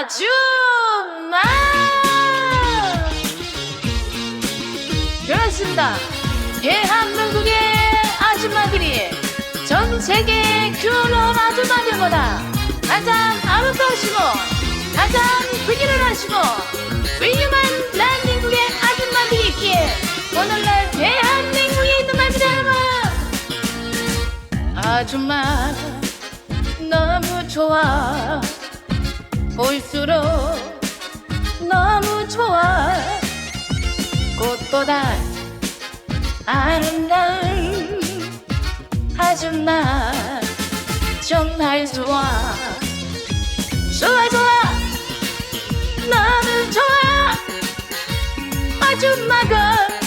아줌마! 그렇습니다. 대한민국의 아줌마들이 전 세계 그런 아줌마들보다 가장 아름다우시고 가장 부지런 하시고 훌륭한 대한민국의 아줌마들이 있기에 오늘날 대한민국에 있는 말입니다 여러분 아줌마 너무 좋아 볼수록 너무 좋아. 꽃보다 아름다운 아줌마 정말 좋아. 좋아 좋아. 나는 좋아. 아줌마가